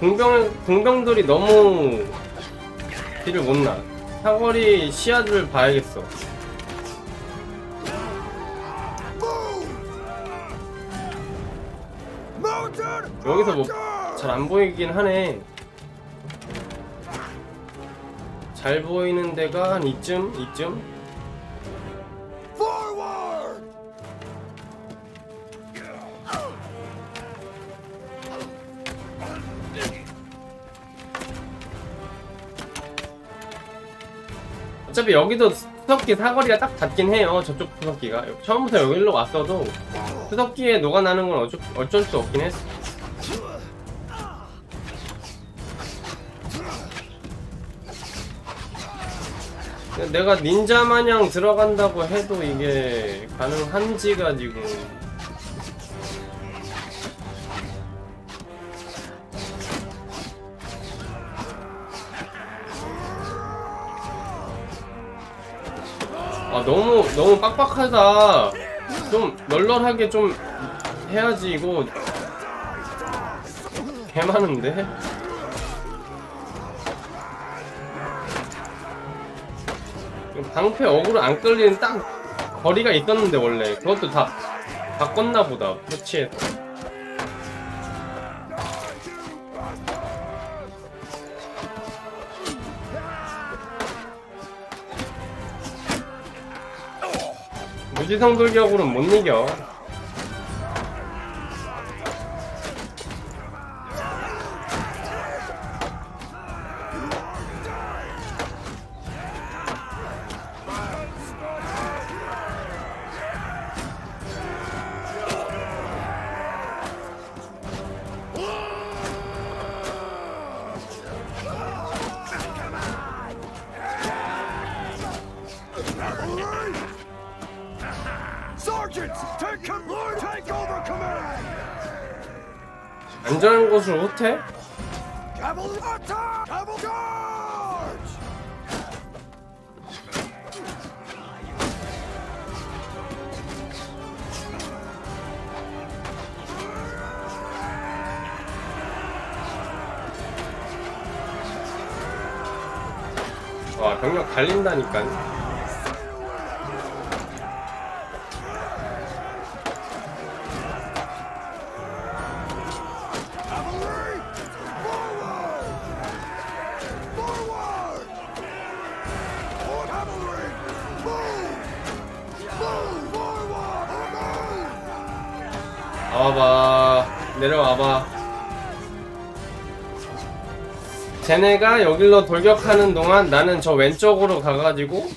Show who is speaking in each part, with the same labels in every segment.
Speaker 1: 공병 공병들이 너무 길을 못 나. 사거리 시야를 봐야겠어. 여기서 뭐 잘 안 보이긴 하네. 잘 보이는 데가 한 이쯤 이쯤. 어차피 여기도 수석기 사거리가 딱 닿긴 해요. 저쪽 수석기가 처음부터 여기로 왔어도 수석기에 녹아나는 건 어쩔, 어쩔 수 없긴 했어. 내가 닌자 마냥 들어간다고 해도 이게 가능한지 가지고 너무 너무 빡빡하다. 좀 널널하게 좀 해야지 이거. 개 많은데? 방패 어그로 안 끌리는 딱 거리가 있었는데 원래. 그것도 다 바꿨나 보다. 패치해 지성 돌격으로는 못 이겨
Speaker 2: Cavalry charge!
Speaker 1: 와 병력 갈린다니까 와봐. 쟤네가 여길로 돌격하는 동안 나는 저 왼쪽으로 가가지고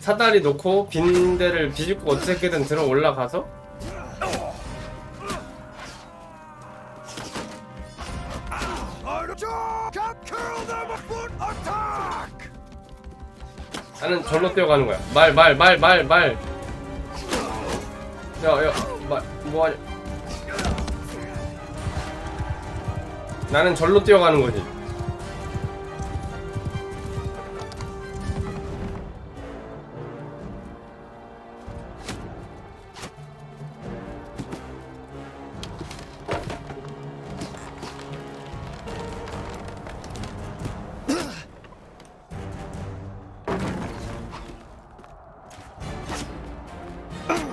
Speaker 1: 사다리 놓고 빈대를 비집고 어떻게든 들어 올라가서! 나는 절로 뛰어가는 거야. 말 말 말 말말. 야야. 말 뭐 하냐? 나는 절로 뛰어가는 거지.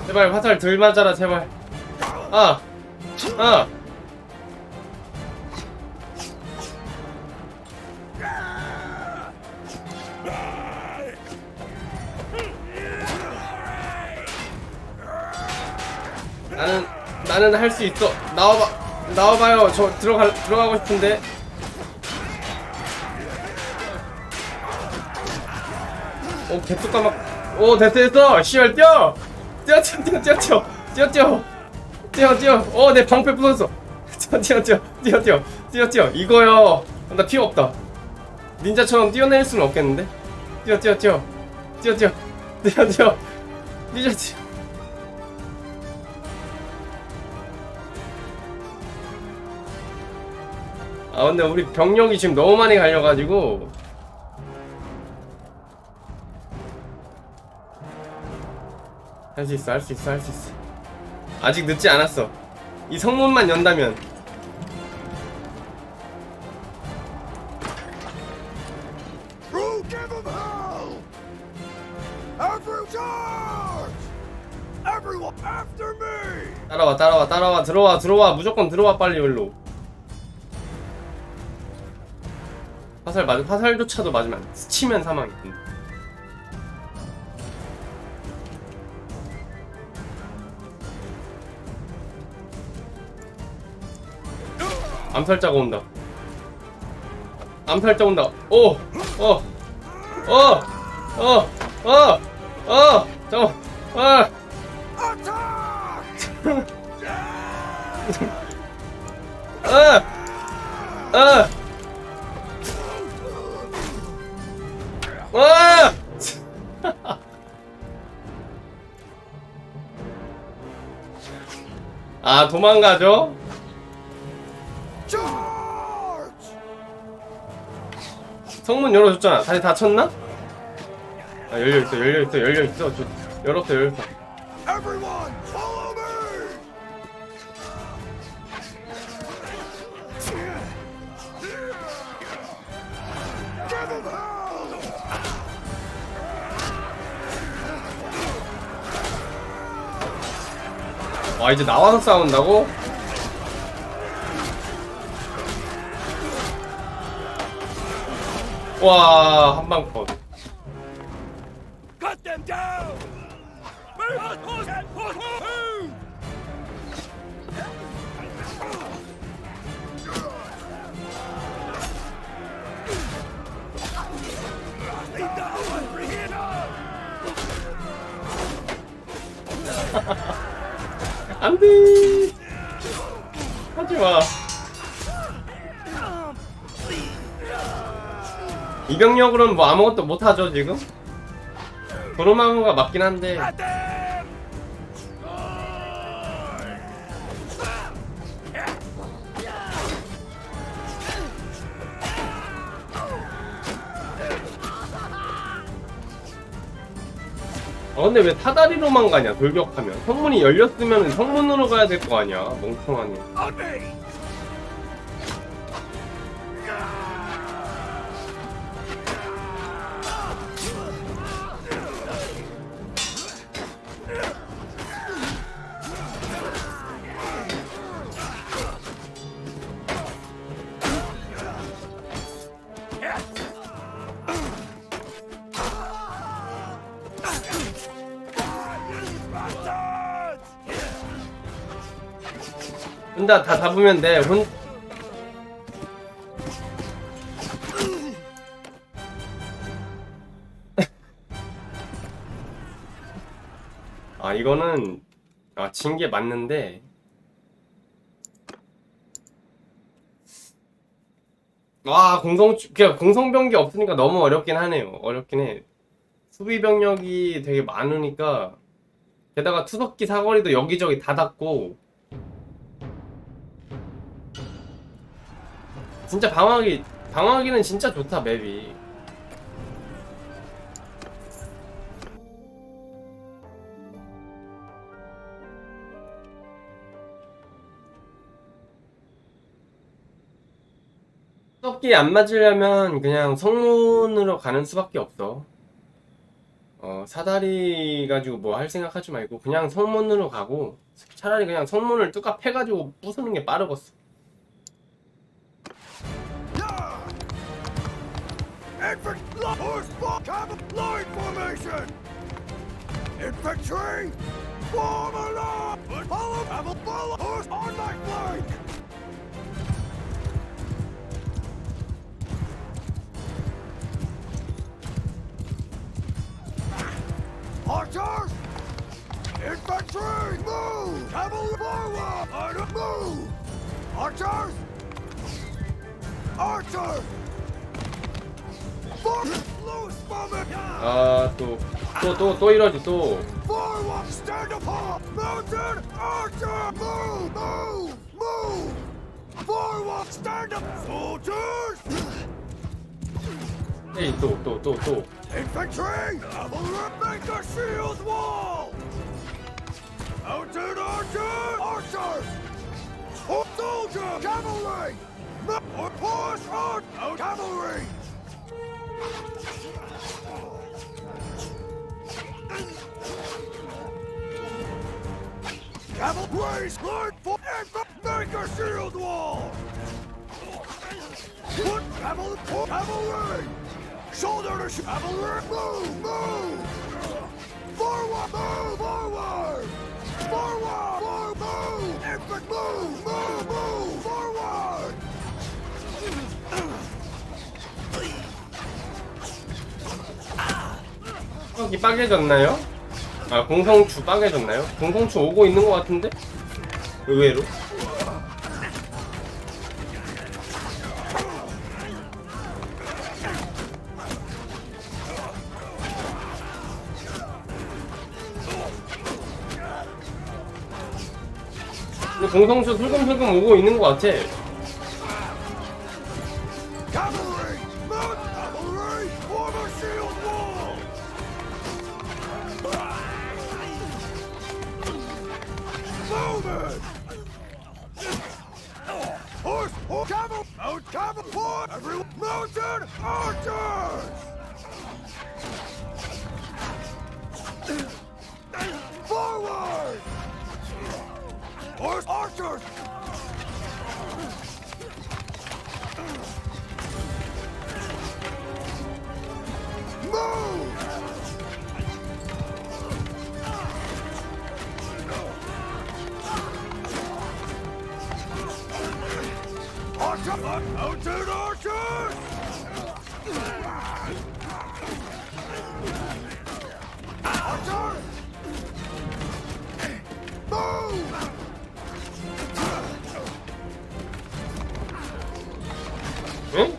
Speaker 1: 제발 화살 덜 맞아라 제발 아! 아! 나는 나는 할 수 있어. 나와봐 나와봐요. 저 들어가 들어가고 싶은데. 오 개뚜 까 막. 오 됐어 됐어. 씨발 뛰어 뛰어 뛰어 뛰어 뛰어. 뛰어 뛰어 뛰어 뛰어. 어 내 방패 부서졌어. 뛰어 뛰어 뛰어 뛰어 뛰어. 뛰어 뛰어. 이거요. 나 피가 없다. 닌자처럼 뛰어낼 수는 없겠는데? 뛰어 뛰어 뛰어. 뛰어 뛰어. 뛰어 뛰어. 뛰어 뛰어. 아 근데 우리 병력이 지금 너무 많이 갈려가지고. 할 수 있어 할 수 있어 할 수 있어 아직 늦지 않았어. 이 성문만 연다면! 따라와 따라와 따라와 들어와 들어와. 무조건 들어와 빨리 여기로. 화살 맞 화살조차도 맞으면. 스치면 사망이 암살자가 온다 암살자 온다 오! 어! 어! 어! 어! 어! 잠깐 아!
Speaker 2: Attack!
Speaker 1: 아! 아! 와! 아 도망가죠? 성문 열어줬잖아. 다시 닫혔나? 아 열려 있어, 열려 있어, 열려 있어. 저, 열었어,
Speaker 2: hell!
Speaker 1: 와 이제 나와서 싸운다고? 와 한방 컷.
Speaker 2: Cut them down! Move! Push and push! Move! Leave that one for here now!
Speaker 1: 안돼. 하지 마. 이병력으로는 뭐 아무것도 못 하죠 지금. 도로마무가 맞긴 한데. 아 근데 왜 사다리로만 가냐 돌격하면 성문이 열렸으면 성문으로 가야 될 거 아니야 멍청하네. 혼자 다 잡으면 돼. 혼. 아 이거는 아 진 게 맞는데 와 공성 그냥 공성 병기 없으니까 너무 어렵긴 하네요. 어렵긴 해. 수비 병력이 되게 많으니까 게다가 투석기 사거리도 여기저기 다 닿고 진짜 방어하기 방어하기는 진짜 좋다 맵이. 썩기 안 맞으려면 그냥 성문으로 가는 수밖에 없어. 어 사다리 가지고 뭐 할 생각하지 말고 그냥 성문으로 가고 차라리 그냥 성문을 뚜까 패가지고 부수는 게 빠르겠어
Speaker 2: Infantry! Horse ball! Cavalry! Line formation! Infantry! Form a line! Follow! Cavalry! Follow! Horse on my flank! Archers! Infantry! Move! Cavalry forward! Move! Archers!
Speaker 1: 또또또 또 이러지 또! 에이 또 또 또 또!
Speaker 2: Cavalry! Mounted archers! Archers! Soldier! Cavalry! Push on! Out cavalry! Cavalry! Lord for Make a shield wall! Put cavalry! Cavalry! Shoulder to cavalry! Move! Move! Forward! Move! Forward! Forward! Move! Move! Infant! Move! Move! Move!
Speaker 1: 여기 빠개졌나요? 아 공성추 빠개졌나요? 공성추 오고 있는 것 같은데? 의외로 근데 공성추 슬금슬금 오고 있는 것 같아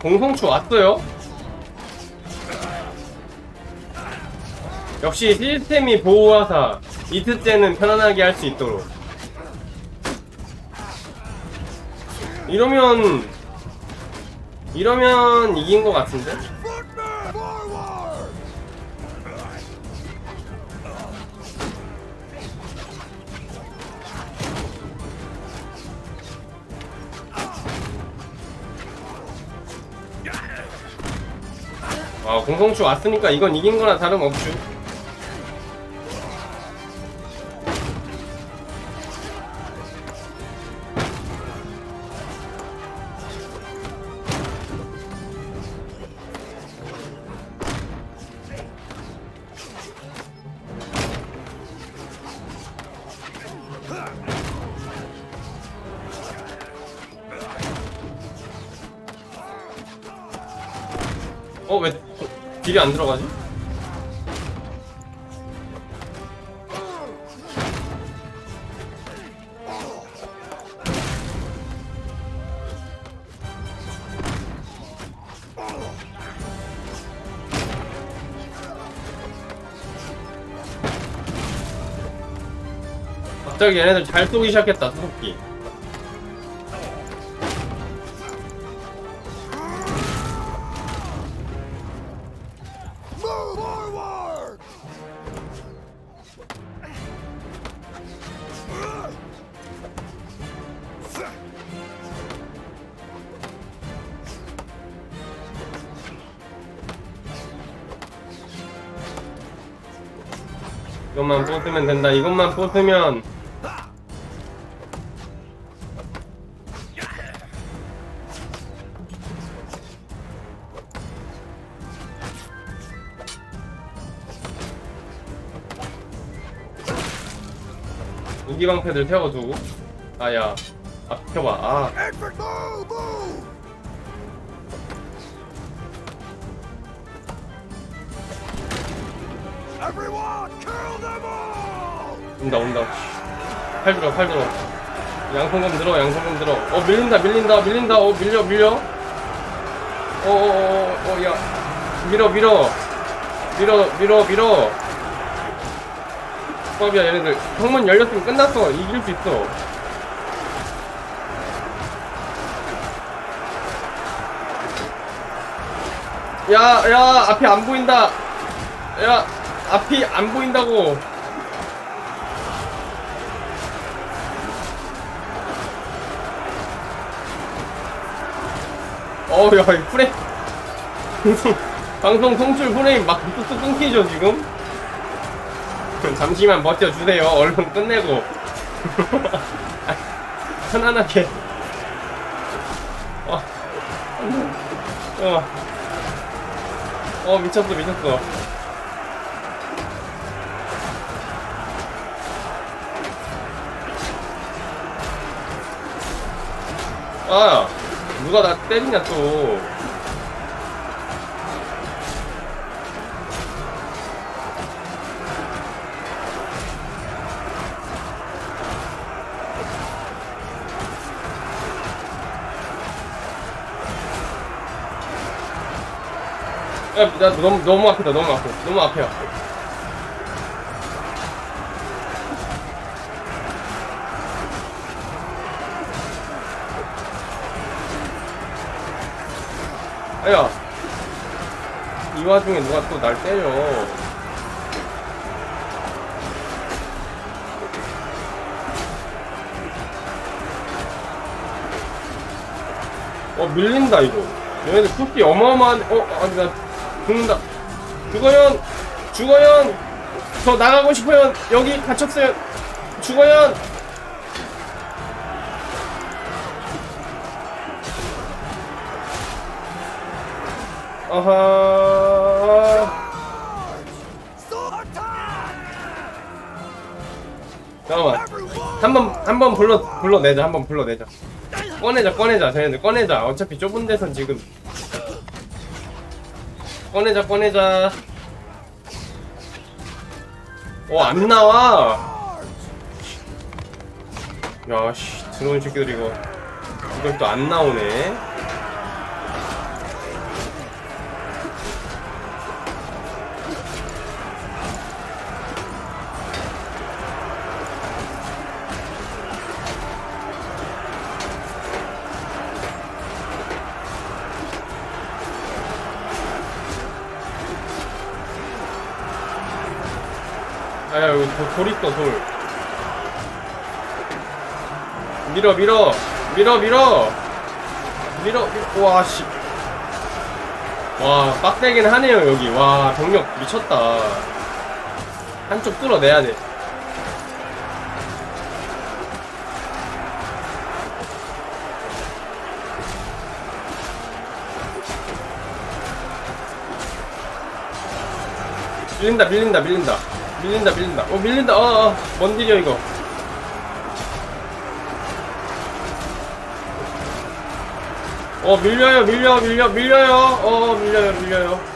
Speaker 1: 공성추 왔어요? 역시 시스템이 보호하사 이트째는 편안하게 할 수 있도록 이러면 이러면 이긴 것 같은데? 공성추 왔으니까 이건 이긴 거나 다름없죠 어 왜 딜이 안 들어가지? 갑자기 얘네들 잘 쏘기 시작했다 수속기 이것만 뽑으면 된다. 이것만 뽑으면 무기방패들 세워두고. 아야. 아 비켜봐. 아 온다 온다. 팔 들어 팔 들어. 양손검 들어 양손검 들어. 어 밀린다 밀린다 밀린다. 어 밀려 밀려. 어어어어야. 밀어 밀어. 밀어 밀어 밀어. 수업이야 얘네들. 성문 열렸으면 끝났어. 이길 수 있어. 야야 앞이 안 보인다. 야 앞이 안 보인다고 어우, 야, 이 프레임. 방송, 방송 송출 프레임 막 뚝뚝 끊기죠, 지금? 잠시만 버텨주세요. 얼른 끝내고. 편안하게. 어. 어. 어, 미쳤어, 미쳤어. 아, 누가 나 때리냐, 또. 야, 나 너무, 너무 아프다, 너무 아파. 너무 아파요. 야. 이 와중에 누가 또 날 때려. 어, 밀린다, 이거. 얘네들 푸기 어마어마한, 어, 아니, 나 죽는다. 죽어연! 죽어연! 저 나가고 싶어요! 여기 갇혔어요! 죽어연! 아하. 잠깐만.
Speaker 2: Everyone!
Speaker 1: 한 번, 불러, 불러내자, 한 번 불러내자. 꺼내자, 꺼내자, 쟤네들 꺼내자. 어차피 좁은 데선 지금. 꺼내자, 꺼내자. 어, 안 나와. 야, 씨, 들어온 새끼들 이거. 이건 또안 나오네. 돌, 돌 있어, 돌. 밀어, 밀어. 밀어, 밀어. 밀어, 밀어. 와, 씨. 와, 빡세긴 하네요, 여기. 와, 병력 미쳤다. 한쪽 뚫어내야 돼. 밀린다, 밀린다, 밀린다. 밀린다, 밀린다. 어, 밀린다. 어, 어. 뭔 일이야, 이거. 어, 밀려요, 밀려, 밀려, 밀려요. 어, 밀려요, 밀려요.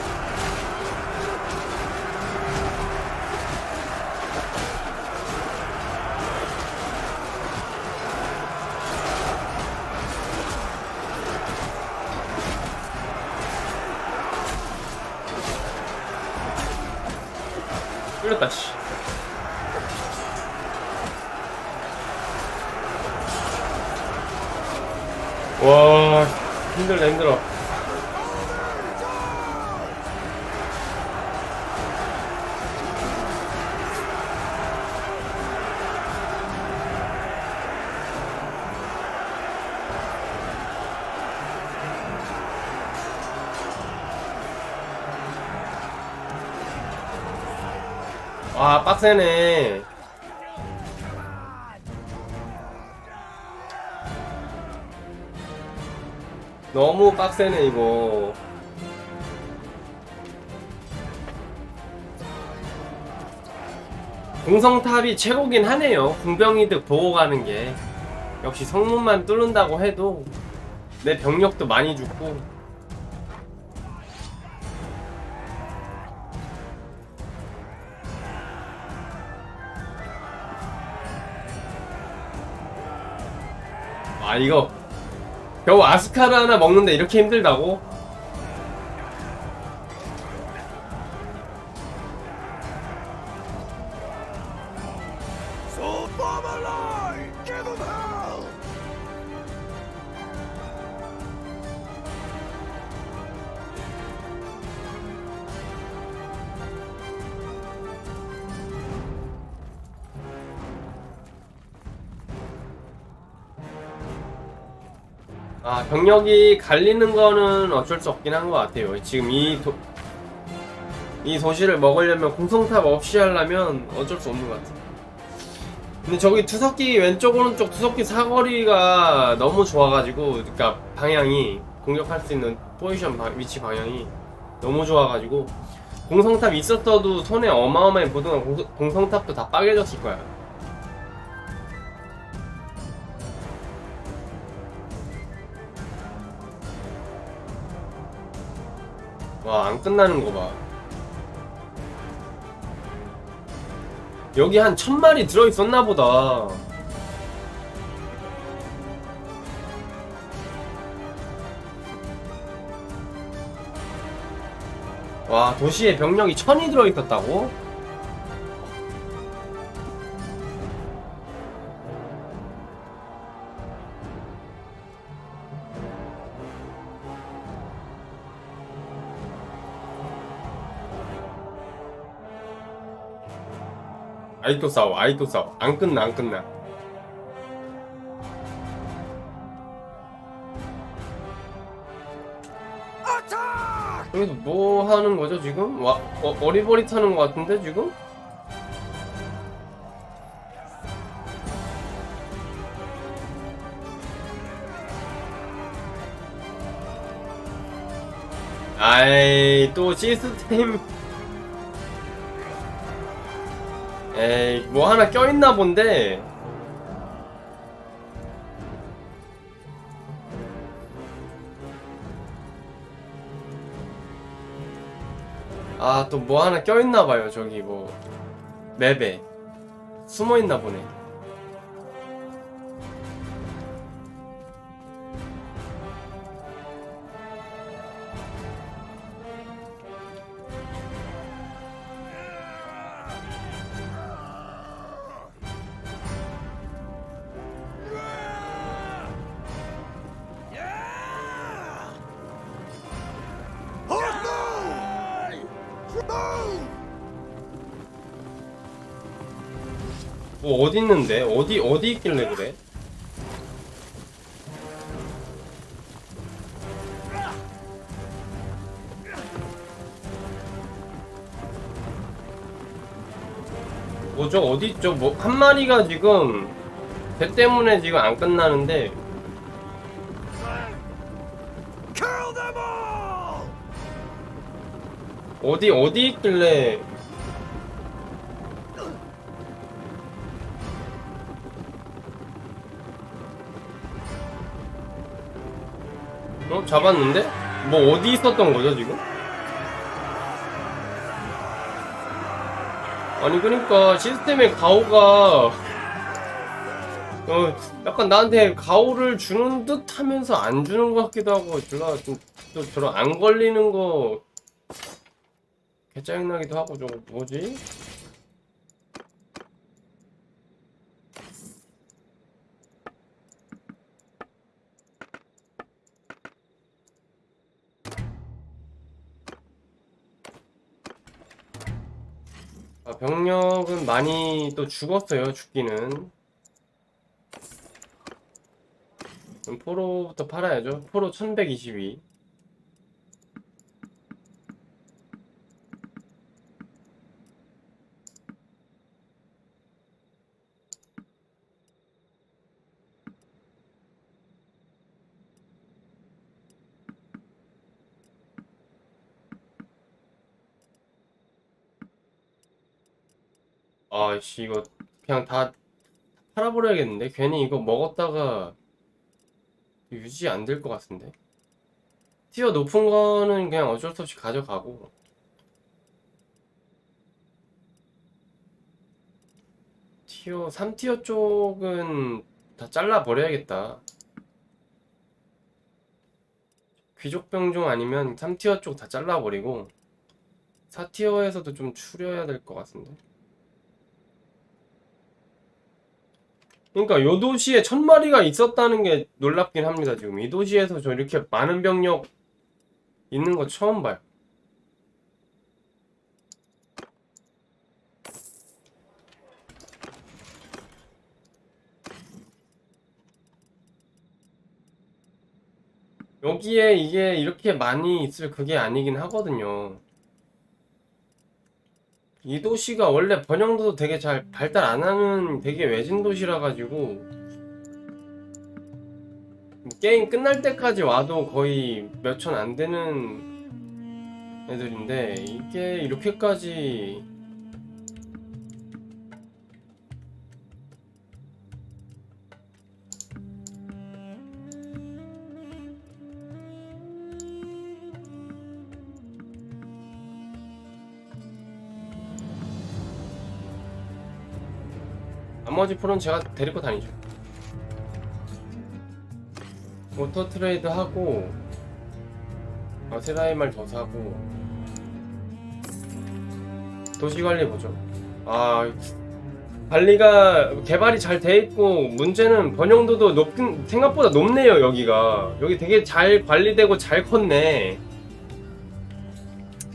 Speaker 1: 와, 빡세네. 너무 빡세네, 이거. 공성탑이 최고긴 하네요. 궁병이득 보고 가는 게. 역시 성문만 뚫는다고 해도 내 병력도 많이 죽고. 이거. 겨우 아스카르 하나 먹는데 이렇게 힘들다고? 아 병력이 갈리는 거는 어쩔 수 없긴 한 것 같아요. 지금 이 도, 이 도시를 먹으려면 공성탑 없이 하려면 어쩔 수 없는 것 같아. 근데 저기 투석기 왼쪽 오른쪽 투석기 사거리가 너무 좋아가지고 그러니까 방향이 공격할 수 있는 포지션 방- 위치 방향이 너무 좋아가지고 공성탑 있었어도 손에 어마어마한 보동한 공성, 공성 탑도 다 빠개졌을 거야. 와, 안 끝나는 거 봐. 여기 한 천 마리 들어있었나 보다. 와, 도시에 병력이 천이 들어있었다고? 아직도 싸워, 아직도 싸워. 안 끝나, 안 끝나. 여기서 뭐 하는 거죠, 지금? 와, 어, 어리버리타는 거 같은데, 지금? 아이, 또 시스템. 에이, 뭐 하나 껴있나 본데. 아, 또 뭐 하나 껴있나 봐요, 저기 뭐. 맵에. 숨어있나 보네. 뭐 어디 있는데? 어디 어디 있길래 그래? 뭐죠? 어디 있죠? 뭐 한 마리가 지금 배 때문에 지금 안 끝나는데! 어디 어디 있길래 잡았는데? 뭐 어디 있었던 거죠 지금? 아니 그러니까 시스템의 가오가 어 약간 나한테 가오를 주는 듯 하면서 안 주는 것 같기도 하고 졸라 좀, 또 저런 안 걸리는 거 개짜증나기도 하고 좀 뭐지? 병력은 많이 또 죽었어요, 죽기는. 포로부터 팔아야죠. 포로 1122. 아씨 이거 그냥 다 팔아버려야겠는데? 괜히 이거 먹었다가 유지 안 될 것 같은데? 티어 높은 거는 그냥 어쩔 수 없이 가져가고. 티어 3티어 쪽은 다 잘라버려야겠다. 귀족병종 아니면 3티어 쪽 다 잘라버리고 4티어에서도 좀 추려야 될 것 같은데 그러니까 요 도시에 천 마리가 있었다는 게 놀랍긴 합니다. 지금 이 도시에서 저 이렇게 많은 병력 있는 거 처음 봐요. 여기에 이게 이렇게 많이 있을 그게 아니긴 하거든요. 이 도시가 원래 번영도도 되게 잘 발달 안 하는 되게 외진 도시라 가지고 뭐 게임 끝날 때까지 와도 거의 몇 천 안 되는 애들인데 이게 이렇게까지 나머지 풀은 제가 데리고 다니죠. 오토 트레이드 하고 어, 세라이말 더 사고 도시 관리 보죠. 아 관리가 개발이 잘 돼 있고 문제는 번영도도 높은 생각보다 높네요 여기가 여기 되게 잘 관리되고 잘 컸네.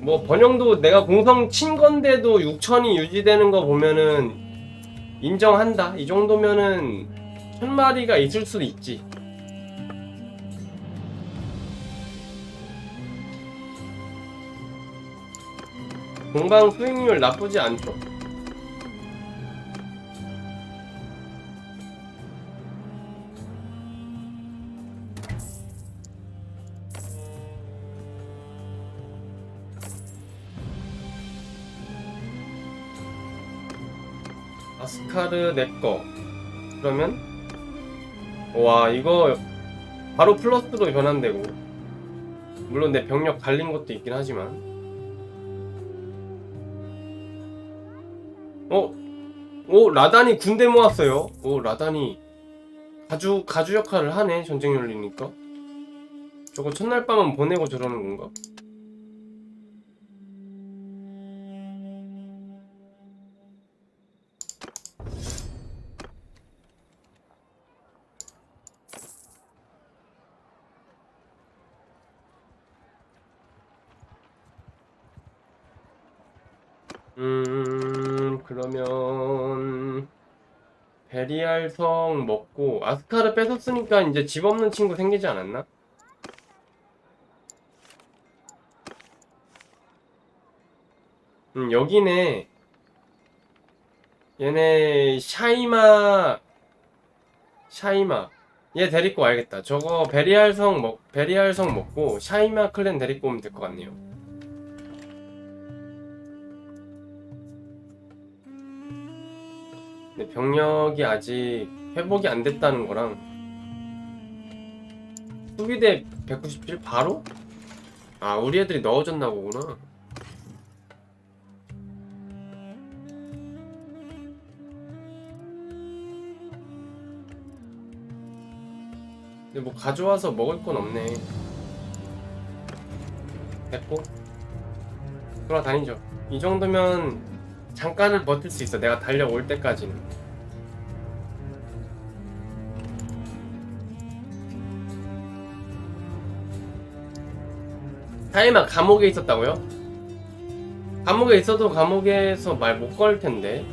Speaker 1: 뭐 번영도 내가 공성 친 건데도 6천이 유지되는 거 보면은 인정한다. 이 정도면은 천 마리가 있을 수도 있지. 공방 수익률 나쁘지 않죠. 카르 내꺼 그러면 와 이거 바로 플러스로 변환되고 물론 내 병력 갈린 것도 있긴 하지만 어? 오 라단이 군대 모았어요 오 라단이 가주 가주 역할을 하네 전쟁 열리니까 저거 첫날 밤은 보내고 저러는 건가? 베리알성 먹고 아스카를 뺏었으니까 이제 집 없는 친구 생기지 않았나? 음, 여기네. 얘네 샤이마 샤이마 얘 데리고 와야겠다. 저거 베리알성 먹 베리알성 먹고 샤이마 클랜 데리고 오면 될 것 같네요. 근데 병력이 아직 회복이 안 됐다는 거랑 수비대 197 바로? 아 우리 애들이 넣어줬나 보구나. 근데 뭐 가져와서 먹을 건 없네. 됐고. 돌아다니죠. 이 정도면 잠깐은 버틸 수 있어. 내가 달려올 때까지는. 타이마 감옥에 있었다고요? 감옥에 있어도 감옥에서 말 못 걸 텐데.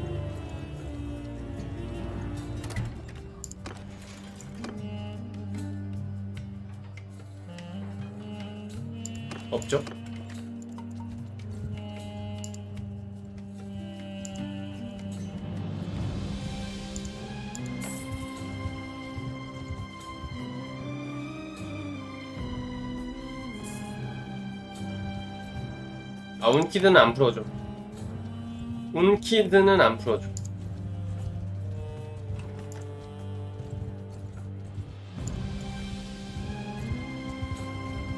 Speaker 1: 아 운키드는 안 풀어줘 운키드는 안 풀어줘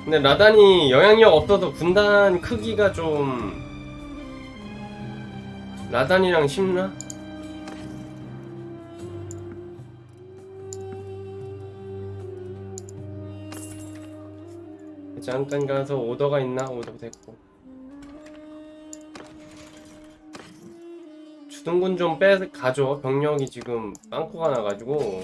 Speaker 1: 근데 라단이 영향력 없어서 군단 크기가 좀 라단이랑 쉽나? 잠깐 가서 오더가 있나? 오더 됐고 주둔군 좀 빼 가죠. 병력이 지금 빵꾸가 나가지고